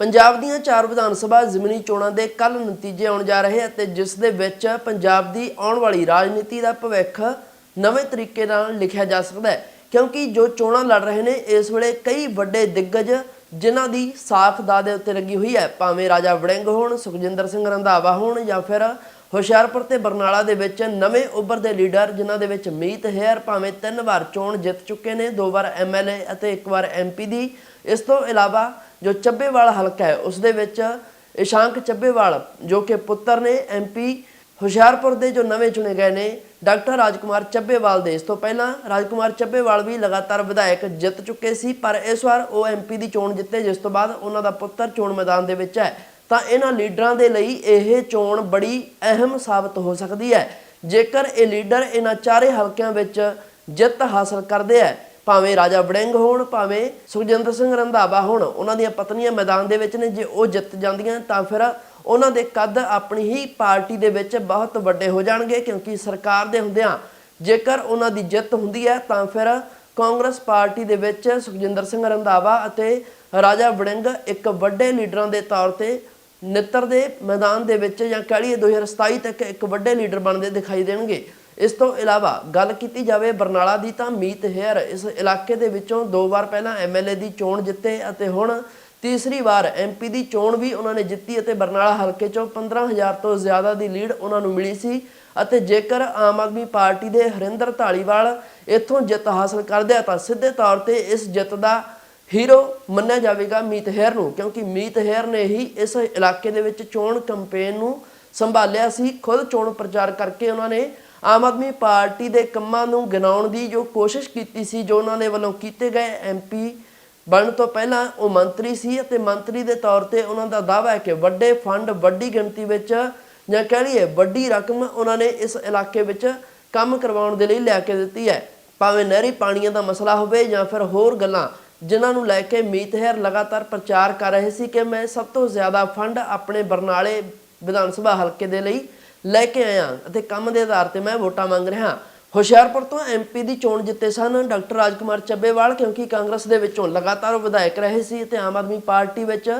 ਪੰਜਾਬ ਦੀਆਂ ਚਾਰ ਵਿਧਾਨ ਸਭਾ ਜ਼ਿਮਨੀ ਚੋਣਾਂ ਦੇ ਕੱਲ ਨਤੀਜੇ ਆਉਣ ਜਾ ਰਹੇ ਅਤੇ ਜਿਸ ਦੇ ਵਿੱਚ ਪੰਜਾਬ ਦੀ ਆਉਣ ਵਾਲੀ ਰਾਜਨੀਤੀ ਦਾ ਭਵਿੱਖ ਨਵੇਂ ਤਰੀਕੇ ਨਾਲ ਲਿਖਿਆ ਜਾ ਸਕਦਾ ਹੈ। ਕਿਉਂਕਿ ਜੋ ਚੋਣਾਂ ਲੜ ਰਹੇ ਨੇ, ਇਸ ਵੇਲੇ ਕਈ ਵੱਡੇ ਦਿੱਗਜ ਜਿਨ੍ਹਾਂ ਦੀ ਸਾਖ ਦਾ ਦੇ ਉੱਤੇ ਲੱਗੀ ਹੋਈ ਹੈ। ਭਾਵੇਂ ਰਾਜਾ ਵੜਿੰਗ ਹੋਣ, ਸੁਖਜਿੰਦਰ ਸਿੰਘ ਰੰਧਾਵਾ ਹੋਣ ਜਾਂ ਫਿਰ ਹੁਸ਼ਿਆਰਪੁਰ ਤੇ ਬਰਨਾਲਾ ਦੇ ਵਿੱਚ ਨਵੇਂ ਉੱਭਰਦੇ ਲੀਡਰ, ਜਿਨ੍ਹਾਂ ਦੇ ਵਿੱਚ ਮੀਤ ਹੇਅਰ ਭਾਵੇਂ ਤਿੰਨ ਵਾਰ ਚੋਣ ਜਿੱਤ ਚੁੱਕੇ ਨੇ, ਦੋ ਵਾਰ ਐਮਐਲਏ ਅਤੇ ਇੱਕ ਵਾਰ ਐਮਪੀ ਦੀ। ਇਸ ਤੋਂ ਇਲਾਵਾ ਜੋ ਚੱਬੇਵਾਲ ਹਲਕਾ ਹੈ, ਉਸ ਦੇ ਵਿੱਚ ਇਸ਼ਾਂਕ ਚੱਬੇਵਾਲ, ਜੋ ਕਿ ਪੁੱਤਰ ਨੇ ਐਮਪੀ ਹੁਸ਼ਿਆਰਪੁਰ ਦੇ ਜੋ ਨਵੇਂ ਚੁਣੇ ਗਏ ਨੇ, ਡਾਕਟਰ ਰਾਜਕੁਮਾਰ ਚੱਬੇਵਾਲ ਦੇ। ਇਸ ਤੋਂ ਪਹਿਲਾਂ ਰਾਜਕੁਮਾਰ ਚੱਬੇਵਾਲ ਵੀ ਲਗਾਤਾਰ ਵਿਧਾਇਕ ਜਿੱਤ ਚੁੱਕੇ ਸੀ, ਪਰ ਇਸ ਵਾਰ ਉਹ ਐਮਪੀ ਦੀ ਚੋਣ ਜਿੱਤੇ, ਜਿਸ ਤੋਂ ਬਾਅਦ ਉਹਨਾਂ ਦਾ ਪੁੱਤਰ ਚੋਣ ਮੈਦਾਨ ਦੇ ਵਿੱਚ ਹੈ। ਤਾਂ ਇਹਨਾਂ ਲੀਡਰਾਂ ਦੇ ਲਈ ਇਹ ਚੋਣ ਬੜੀ ਅਹਿਮ ਸਾਬਤ ਹੋ ਸਕਦੀ ਹੈ। ਜੇਕਰ ਇਹ ਲੀਡਰ ਇਹਨਾਂ ਚਾਰੇ ਹਲਕਿਆਂ ਵਿੱਚ ਜਿੱਤ ਹਾਸਲ ਕਰਦੇ ਹੈ, ਭਾਵੇਂ ਰਾਜਾ ਵੜਿੰਗ ਹੋਣ, ਭਾਵੇਂ ਸੁਖਜਿੰਦਰ ਸਿੰਘ ਰੰਧਾਵਾ ਹੋਣ, ਉਹਨਾਂ ਦੀਆਂ ਪਤਨੀਆਂ ਮੈਦਾਨ ਦੇ ਵਿੱਚ ਨੇ, ਜੇ ਉਹ ਜਿੱਤ ਜਾਂਦੀਆਂ ਤਾਂ ਫਿਰ ਉਹਨਾਂ ਦੇ ਕੱਦ ਆਪਣੀ ਹੀ ਪਾਰਟੀ ਦੇ ਵਿੱਚ ਬਹੁਤ ਵੱਡੇ ਹੋ ਜਾਣਗੇ, ਕਿਉਂਕਿ ਸਰਕਾਰ ਦੇ ਹੁੰਦਿਆਂ ਜੇਕਰ ਉਹਨਾਂ ਦੀ ਜਿੱਤ ਹੁੰਦੀ ਹੈ, ਤਾਂ ਫਿਰ ਕਾਂਗਰਸ ਪਾਰਟੀ ਦੇ ਵਿੱਚ ਸੁਖਜਿੰਦਰ ਸਿੰਘ ਰੰਧਾਵਾ ਅਤੇ ਰਾਜਾ ਵੜਿੰਗ ਇੱਕ ਵੱਡੇ ਲੀਡਰਾਂ ਦੇ ਤੌਰ ਤੇ ਨਿੱਤਰ ਦੇ ਮੈਦਾਨ ਦੇ ਵਿੱਚ ਜਾਂ ਕਹ ਲਈਏ 2027 ਤੱਕ ਇੱਕ ਵੱਡੇ ਲੀਡਰ ਬਣਦੇ ਦਿਖਾਈ ਦੇਣਗੇ। ਇਸ ਤੋਂ ਇਲਾਵਾ ਗੱਲ ਕੀਤੀ ਜਾਵੇ ਬਰਨਾਲਾ ਦੀ ਤਾਂ ਮੀਤ ਹੇਅਰ ਇਸ ਇਲਾਕੇ ਦੇ ਵਿੱਚੋਂ ਦੋ ਵਾਰ ਪਹਿਲਾਂ ਐਮਐਲਏ ਦੀ ਚੋਣ ਜਿੱਤੇ ਅਤੇ ਹੁਣ ਤੀਸਰੀ ਵਾਰ ਐਮਪੀ ਦੀ ਚੋਣ ਵੀ ਉਹਨਾਂ ਨੇ ਜਿੱਤੀ ਅਤੇ ਬਰਨਾਲਾ ਹਲਕੇ ਚੋਂ 15000 ਤੋਂ ਜ਼ਿਆਦਾ ਦੀ ਲੀਡ ਉਹਨਾਂ ਨੂੰ ਮਿਲੀ ਸੀ ਅਤੇ ਜੇਕਰ ਆਮ ਆਦਮੀ ਪਾਰਟੀ ਦੇ ਹਰਿੰਦਰ ਢਾਲੀਵਾਲ ਇੱਥੋਂ ਜਿੱਤ ਹਾਸਲ ਕਰਦੇ ਆ ਤਾਂ ਸਿੱਧੇ ਤੌਰ ਤੇ ਇਸ ਜਿੱਤ ਦਾ ਹੀਰੋ ਮੰਨਿਆ ਜਾਵੇਗਾ ਮੀਤ ਹੈਰ ਨੂੰ, ਕਿਉਂਕਿ ਮੀਤ ਹੈਰ ਨੇ ਹੀ ਇਸ ਇਲਾਕੇ ਦੇ ਵਿੱਚ ਚੋਣ ਕੈਂਪੇਨ ਨੂੰ ਸੰਭਾਲਿਆ ਸੀ। ਖੁਦ ਚੋਣ ਪ੍ਰਚਾਰ ਕਰਕੇ ਉਹਨਾਂ ਨੇ ਆਮ ਆਦਮੀ ਪਾਰਟੀ ਦੇ ਕੰਮਾਂ ਨੂੰ ਗਿਣਾਉਣ ਦੀ ਜੋ ਕੋਸ਼ਿਸ਼ ਕੀਤੀ ਸੀ, ਜੋ ਉਹਨਾਂ ਦੇ ਵੱਲੋਂ ਕੀਤੇ ਗਏ ਐਮਪੀ ਬਣਨ ਤੋਂ ਪਹਿਲਾਂ ਉਹ ਮੰਤਰੀ ਸੀ ਅਤੇ ਮੰਤਰੀ ਦੇ ਤੌਰ ਤੇ ਉਹਨਾਂ ਦਾ ਦਾਅਵਾ ਹੈ ਕਿ ਵੱਡੇ ਫੰਡ, ਵੱਡੀ ਗਿਣਤੀ ਵਿੱਚ ਜਾਂ ਕਹਿ ਲਈਏ ਵੱਡੀ ਰਕਮ ਉਹਨਾਂ ਨੇ ਇਸ ਇਲਾਕੇ ਵਿੱਚ ਕੰਮ ਕਰਵਾਉਣ ਦੇ ਲਈ ਲੈ ਕੇ ਦਿੱਤੀ ਹੈ। ਭਾਵੇਂ ਨਹਿਰੀ ਪਾਣੀਆਂ ਦਾ ਮਸਲਾ ਹੋਵੇ ਜਾਂ ਫਿਰ ਹੋਰ ਗੱਲਾਂ ਜਿਨ੍ਹਾਂ ਨੂੰ ਲੈ ਕੇ ਮੀਤ ਹੈਰ ਲਗਾਤਾਰ ਪ੍ਰਚਾਰ ਕਰ ਰਹੇ ਸੀ ਕਿ ਮੈਂ ਸਭ ਤੋਂ ਜ਼ਿਆਦਾ ਫੰਡ ਆਪਣੇ ਬਰਨਾਲੇ ਵਿਧਾਨ ਸਭਾ ਹਲਕੇ ਦੇ ਲਈ ਲੈ ਕੇ ਆਇਆ ਅਤੇ ਕੰਮ ਦੇ ਆਧਾਰ ਤੇ ਮੈਂ ਵੋਟਾਂ ਮੰਗ ਰਿਹਾ ਹੁਸ਼ਿਆਰਪੁਰ ਤੋਂ ਐਮਪੀ ਦੀ ਚੋਣ ਜਿੱਤੇ ਸਨ ਡਾਕਟਰ ਰਾਜਕੁਮਾਰ ਚੱਬੇਵਾਲ ਕਿਉਂਕਿ ਕਾਂਗਰਸ ਦੇ ਵਿੱਚੋਂ ਲਗਾਤਾਰ ਉਹ ਵਿਧਾਇਕ ਰਹੇ ਸੀ ਤੇ ਆਮ ਆਦਮੀ ਪਾਰਟੀ ਵਿੱਚ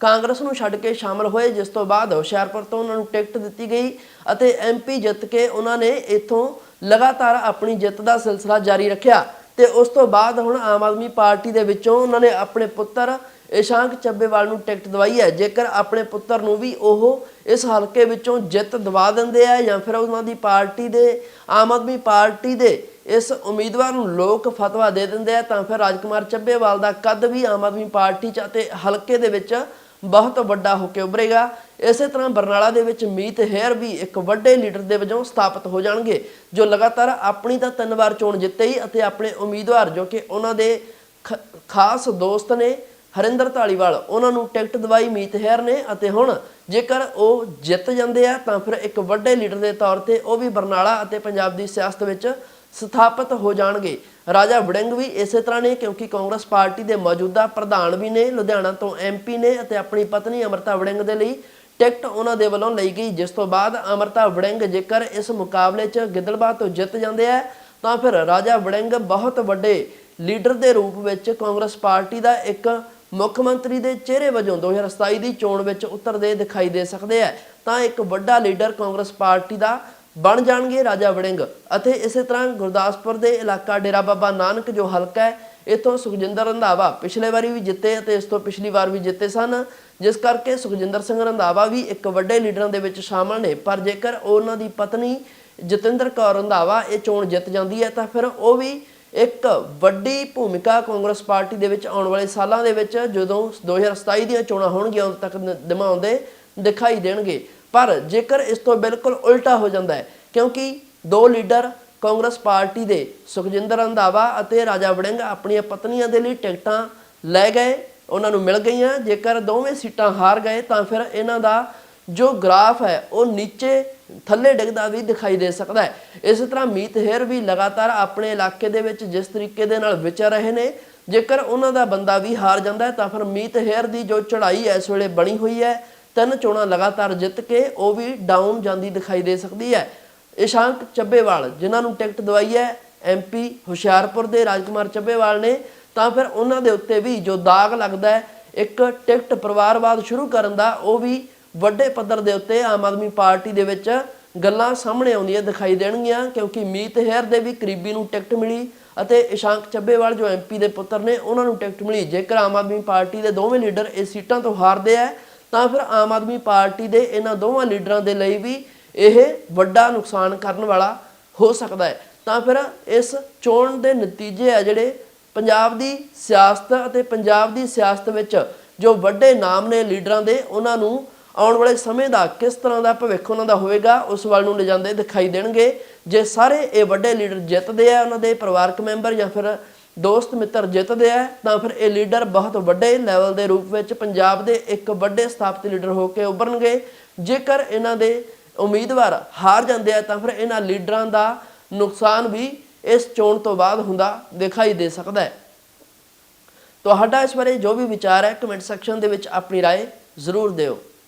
ਕਾਂਗਰਸ ਨੂੰ ਛੱਡ ਕੇ ਸ਼ਾਮਲ ਹੋਏ, ਜਿਸ ਤੋਂ ਬਾਅਦ ਹੁਸ਼ਿਆਰਪੁਰ ਤੋਂ ਉਹਨਾਂ ਨੂੰ ਟਿਕਟ ਦਿੱਤੀ ਗਈ ਅਤੇ ਐਮਪੀ ਜਿੱਤ ਕੇ ਉਹਨਾਂ ਨੇ ਇੱਥੋਂ ਲਗਾਤਾਰ ਆਪਣੀ ਜਿੱਤ ਦਾ ਸਿਲਸਿਲਾ ਜਾਰੀ ਰੱਖਿਆ। ਤੇ ਉਸ ਤੋਂ ਬਾਅਦ ਹੁਣ ਆਮ ਆਦਮੀ ਪਾਰਟੀ ਦੇ ਵਿੱਚੋਂ ਉਹਨਾਂ ਨੇ ਆਪਣੇ ਪੁੱਤਰ ਇਸ਼ਾਂਕ ਚੱਬੇਵਾਲ ਨੂੰ ਟਿਕਟ ਦਵਾਈ ਹੈ। ਜੇਕਰ ਆਪਣੇ ਪੁੱਤਰ ਨੂੰ ਵੀ ਉਹ ਇਸ ਹਲਕੇ ਵਿੱਚੋਂ ਜਿੱਤ ਦਵਾ ਦਿੰਦੇ ਆ ਜਾਂ ਫਿਰ ਉਹਨਾਂ ਦੀ ਪਾਰਟੀ ਦੇ, ਆਮ ਆਦਮੀ ਪਾਰਟੀ ਦੇ ਇਸ ਉਮੀਦਵਾਰ ਨੂੰ ਲੋਕ ਫਤਵਾ ਦੇ ਦਿੰਦੇ ਆ, ਤਾਂ ਫਿਰ ਰਾਜਕੁਮਾਰ ਚੱਬੇਵਾਲ ਦਾ ਕੱਦ ਵੀ ਆਮ ਆਦਮੀ ਪਾਰਟੀ ਚ ਅਤੇ ਹਲਕੇ ਦੇ ਵਿੱਚ ਬਹੁਤ ਵੱਡਾ ਹੋ ਕੇ ਉੱਭਰੇਗਾ। ਇਸੇ ਤਰ੍ਹਾਂ ਬਰਨਾਲਾ ਦੇ ਵਿੱਚ ਮੀਤ ਹੈਰ ਵੀ ਇੱਕ ਵੱਡੇ ਲੀਡਰ ਦੇ ਵਜੋਂ ਸਥਾਪਿਤ ਹੋ ਜਾਣਗੇ, ਜੋ ਲਗਾਤਾਰ ਆਪਣੀ ਤਾਂ ਤਿੰਨ ਵਾਰ ਚੋਣ ਜਿੱਤੇ ਹੀ ਅਤੇ ਆਪਣੇ ਉਮੀਦਵਾਰ ਜੋ ਕਿ ਉਹਨਾਂ ਦੇ ਖਾਸ ਦੋਸਤ ਨੇ ਹਰਿੰਦਰ ਢਾਲੀਵਾਲ ਉਹਨਾਂ ਨੂੰ ਟਿਕਟ ਦਵਾਈ ਮੀਤ ਹੈਰ ਨੇ ਅਤੇ ਹੁਣ ਜੇਕਰ ਉਹ ਜਿੱਤ ਜਾਂਦੇ ਆ ਤਾਂ ਫਿਰ ਇੱਕ ਵੱਡੇ ਲੀਡਰ ਦੇ ਤੌਰ ਤੇ ਉਹ ਵੀ ਬਰਨਾਲਾ ਅਤੇ ਪੰਜਾਬ ਦੀ ਸਿਆਸਤ ਵਿੱਚ ਸਥਾਪਿਤ ਹੋ ਜਾਣਗੇ। ਰਾਜਾ ਵੜਿੰਗ ਵੀ ਇਸੇ ਤਰ੍ਹਾਂ ਨੇ, ਕਿਉਂਕਿ ਕਾਂਗਰਸ ਪਾਰਟੀ ਦੇ ਮੌਜੂਦਾ ਪ੍ਰਧਾਨ ਵੀ ਨੇ, ਲੁਧਿਆਣਾ ਤੋਂ ਐਮਪੀ ਨੇ ਅਤੇ ਆਪਣੀ ਪਤਨੀ ਅਮਰਤਾ ਵੜਿੰਗ ਦੇ ਲਈ ਟਿਕਟ ਉਹਨਾਂ ਦੇ ਵੱਲੋਂ ਲਈ ਗਈ, ਜਿਸ ਤੋਂ ਬਾਅਦ ਅਮਰਤਾ ਵੜਿੰਗ ਜੇਕਰ ਇਸ ਮੁਕਾਬਲੇ 'ਚ ਗਿੱਦੜਬਾਹ ਤੋਂ ਜਿੱਤ ਜਾਂਦੇ ਆ, ਤਾਂ ਫਿਰ ਰਾਜਾ ਵੜਿੰਗ ਬਹੁਤ ਵੱਡੇ ਲੀਡਰ ਦੇ ਰੂਪ ਵਿੱਚ ਕਾਂਗਰਸ ਪਾਰਟੀ ਦਾ ਇੱਕ ਮੁੱਖ ਮੰਤਰੀ ਦੇ ਚਿਹਰੇ ਵਜੋਂ 2027 ਦੀ ਚੋਣ ਵਿੱਚ ਉਤਰਦੇ ਦਿਖਾਈ ਦੇ ਸਕਦੇ ਆ। ਤਾਂ ਇੱਕ ਵੱਡਾ ਲੀਡਰ ਕਾਂਗਰਸ ਪਾਰਟੀ ਦਾ ਬਣ ਜਾਣਗੇ ਰਾਜਾ ਵੜਿੰਗ। ਅਤੇ ਇਸੇ ਤਰ੍ਹਾਂ ਗੁਰਦਾਸਪੁਰ ਦੇ ਇਲਾਕਾ ਡੇਰਾ ਬਾਬਾ ਨਾਨਕ ਜੋ ਹਲਕਾ ਹੈ, ਇਥੋਂ ਸੁਖਜਿੰਦਰ ਰੰਧਾਵਾ ਪਿਛਲੇ ਵਾਰੀ ਵੀ ਜਿੱਤੇ ਅਤੇ ਇਸ ਤੋਂ ਪਿਛਲੀ ਵਾਰ ਵੀ ਜਿੱਤੇ ਸਨ। ਜਿਸ ਕਰਕੇ ਸੁਖਜਿੰਦਰ ਸਿੰਘ ਰੰਧਾਵਾ ਵੀ ਇੱਕ ਵੱਡੇ ਲੀਡਰਾਂ ਦੇ ਵਿੱਚ ਸ਼ਾਮਲ ਨੇ। ਪਰ ਜੇਕਰ ਉਹਨਾਂ ਦੀ ਪਤਨੀ ਜਤਿੰਦਰ ਕੌਰ ਰੰਧਾਵਾ ਇਹ ਚੋਣ ਜਿੱਤ ਜਾਂਦੀ ਹੈ, ਤਾਂ ਫਿਰ ਉਹ ਵੀ ਇੱਕ ਵੱਡੀ ਭੂਮਿਕਾ ਕਾਂਗਰਸ ਪਾਰਟੀ ਦੇ ਵਿੱਚ ਆਉਣ ਵਾਲੇ ਸਾਲਾਂ ਦੇ ਵਿੱਚ ਜਦੋਂ 2027 ਦੀਆਂ ਚੋਣਾਂ ਹੋਣਗੀਆਂ, ਉਦੋਂ ਤੱਕ ਦਿਮਾਉਂਦੇ ਦਿਖਾਈ ਦੇਣਗੇ। ਪਰ ਜੇਕਰ ਇਸ ਤੋਂ ਬਿਲਕੁਲ ਉਲਟਾ ਹੋ ਜਾਂਦਾ ਹੈ, ਕਿਉਂਕਿ ਦੋ ਲੀਡਰ ਕਾਂਗਰਸ ਪਾਰਟੀ ਦੇ ਸੁਖਜਿੰਦਰ ਰੰਧਾਵਾ ਅਤੇ ਰਾਜਾ ਵੜਿੰਗ ਆਪਣੀਆਂ ਪਤਨੀਆਂ ਦੇ ਲਈ ਟਿਕਟਾਂ ਲੈ ਗਏ, ਉਹਨਾਂ ਨੂੰ ਮਿਲ ਗਈਆਂ, ਜੇਕਰ ਦੋਵੇਂ ਸੀਟਾਂ ਹਾਰ ਗਏ ਤਾਂ ਫਿਰ ਇਹਨਾਂ ਦਾ ਜੋ ਗ੍ਰਾਫ ਹੈ, ਉਹ ਨੀਚੇ ਥੱਲੇ ਡਿੱਗਦਾ ਵੀ ਦਿਖਾਈ ਦੇ ਸਕਦਾ ਹੈ। ਇਸੇ ਤਰ੍ਹਾਂ ਮੀਤ ਹੇਰ ਵੀ ਲਗਾਤਾਰ ਆਪਣੇ ਇਲਾਕੇ ਦੇ ਵਿੱਚ ਜਿਸ ਤਰੀਕੇ ਦੇ ਨਾਲ ਵਿਚਰ ਰਹੇ ਨੇ, ਜੇਕਰ ਉਹਨਾਂ ਦਾ ਬੰਦਾ ਵੀ ਹਾਰ ਜਾਂਦਾ ਹੈ, ਤਾਂ ਫਿਰ ਮੀਤ ਹੇਰ ਦੀ ਜੋ ਚੜ੍ਹਾਈ ਇਸ ਵੇਲੇ ਬਣੀ ਹੋਈ ਹੈ ਤਿੰਨ ਚੋਣਾਂ ਲਗਾਤਾਰ ਜਿੱਤ ਕੇ ਉਹ ਵੀ ਡਾਊਨ ਜਾਂਦੀ ਦਿਖਾਈ ਦੇ ਸਕਦੀ ਹੈ। ਇਸ਼ਾਂਕ ਚੱਬੇਵਾਲ, ਜਿਨ੍ਹਾਂ ਨੂੰ ਟਿਕਟ ਦਵਾਈ ਹੈ ਐਮਪੀ ਹੁਸ਼ਿਆਰਪੁਰ ਦੇ ਰਾਜਕੁਮਾਰ ਚੱਬੇਵਾਲ ਨੇ, ਤਾਂ ਫਿਰ ਉਹਨਾਂ ਦੇ ਉੱਤੇ ਵੀ ਜੋ ਦਾਗ ਲੱਗਦਾ ਹੈ, ਇੱਕ ਟਿਕਟ ਪਰਿਵਾਰਵਾਦ ਸ਼ੁਰੂ ਕਰਨ ਦਾ, ਉਹ ਵੀ ਵੱਡੇ ਪੱਧਰ ਦੇ ਉੱਤੇ ਆਮ ਆਦਮੀ ਪਾਰਟੀ ਦੇ ਵਿੱਚ ਗੱਲਾਂ ਸਾਹਮਣੇ ਆਉਂਦੀਆਂ ਦਿਖਾਈ ਦੇਣਗੀਆਂ, ਕਿਉਂਕਿ ਮੀਤ ਹੈਰ ਦੇ ਵੀ ਕਰੀਬੀ ਨੂੰ ਟਿਕਟ ਮਿਲੀ ਅਤੇ ਇਸ਼ਾਂਕ ਚੱਬੇਵਾਲ ਜੋ ਐਮਪੀ ਦੇ ਪੁੱਤਰ ਨੇ, ਉਹਨਾਂ ਨੂੰ ਟਿਕਟ ਮਿਲੀ। ਜੇਕਰ ਆਮ ਆਦਮੀ ਪਾਰਟੀ ਦੇ ਦੋਵੇਂ ਲੀਡਰ ਇਸ ਸੀਟਾਂ ਤੋਂ ਹਾਰਦੇ ਆ ਤਾਂ ਫਿਰ ਆਮ ਆਦਮੀ ਪਾਰਟੀ ਦੇ ਇਹਨਾਂ ਦੋਵਾਂ ਲੀਡਰਾਂ ਦੇ ਲਈ ਵੀ ਇਹ ਵੱਡਾ ਨੁਕਸਾਨ ਕਰਨ ਵਾਲਾ ਹੋ ਸਕਦਾ ਹੈ। ਤਾਂ ਫਿਰ ਇਸ ਚੋਣ ਦੇ ਨਤੀਜੇ ਆ ਜਿਹੜੇ ਪੰਜਾਬ ਦੀ ਸਿਆਸਤ ਅਤੇ ਪੰਜਾਬ ਦੀ ਸਿਆਸਤ ਵਿੱਚ ਜੋ ਵੱਡੇ ਨਾਮ ਨੇ ਲੀਡਰਾਂ ਦੇ, ਉਹਨਾਂ ਨੂੰ ਆਉਣ ਵਾਲੇ ਸਮੇਂ ਦਾ ਕਿਸ ਤਰ੍ਹਾਂ ਦਾ ਭਵਿੱਖ ਉਹਨਾਂ ਦਾ ਹੋਵੇਗਾ, ਉਸ ਵੱਲ ਨੂੰ ਲਿਜਾਂਦੇ ਦਿਖਾਈ ਦੇਣਗੇ। ਜੇ ਸਾਰੇ ਇਹ ਵੱਡੇ ਲੀਡਰ ਜਿੱਤਦੇ ਆ ਉਹਨਾਂ ਦੇ ਪਰਿਵਾਰਕ ਮੈਂਬਰ ਜਾਂ ਫਿਰ ਦੋਸਤ ਮਿੱਤਰ ਜਿੱਤਦੇ ਆ ਤਾਂ ਫਿਰ ਇਹ ਲੀਡਰ ਬਹੁਤ ਵੱਡੇ ਲੈਵਲ ਦੇ ਰੂਪ ਵਿੱਚ ਪੰਜਾਬ ਦੇ ਇੱਕ ਵੱਡੇ ਸਥਾਪਿਤ ਲੀਡਰ ਹੋ ਕੇ ਉੱਭਰਨਗੇ ਜੇਕਰ ਇਹਨਾਂ ਦੇ ਉਮੀਦਵਾਰ ਹਾਰ ਜਾਂਦੇ ਆ ਤਾਂ ਫਿਰ ਇਹਨਾਂ ਲੀਡਰਾਂ ਦਾ ਨੁਕਸਾਨ ਵੀ ਇਸ ਚੋਣ ਤੋਂ ਬਾਅਦ ਹੁੰਦਾ ਦਿਖਾਈ ਦੇ ਸਕਦਾ ਹੈ ਤੁਹਾਡਾ ਇਸ ਬਾਰੇ ਜੋ ਵੀ ਵਿਚਾਰ ਹੈ ਕਮੈਂਟ ਸੈਕਸ਼ਨ ਦੇ ਵਿੱਚ ਆਪਣੀ رائے ਜ਼ਰੂਰ ਦਿਓ